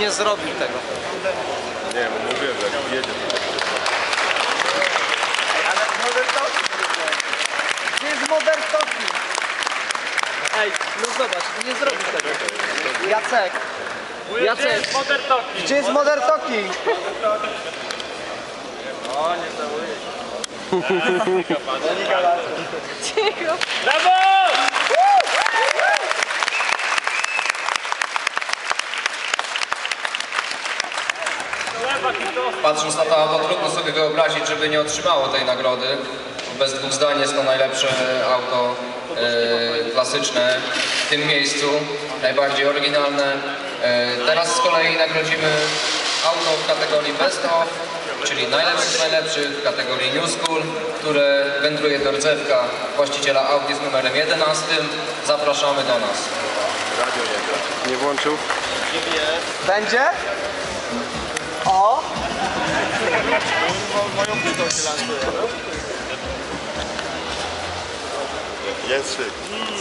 nie zrobił tego. Nie wiem, mówiłem, że jedzie. Ale Modern Talking. Gdzie jest Modern Talking? Ej, no zobacz, nie zrobił tego. Jacek. Jacek, Gdzie jest Modern Talking? Patrząc na to auto, trudno sobie wyobrazić, żeby nie otrzymało tej nagrody. Bez dwóch zdań jest to najlepsze auto e, klasyczne w tym miejscu, najbardziej oryginalne. E, teraz z kolei nagrodzimy auto w kategorii Best of, czyli najlepszy z najlepszych w kategorii New School, które wędruje do rdzewka właściciela Audi z numerem 11. Zapraszamy do nas. Radio nie gra. Nie włączył? Będzie? O! Jest szyb.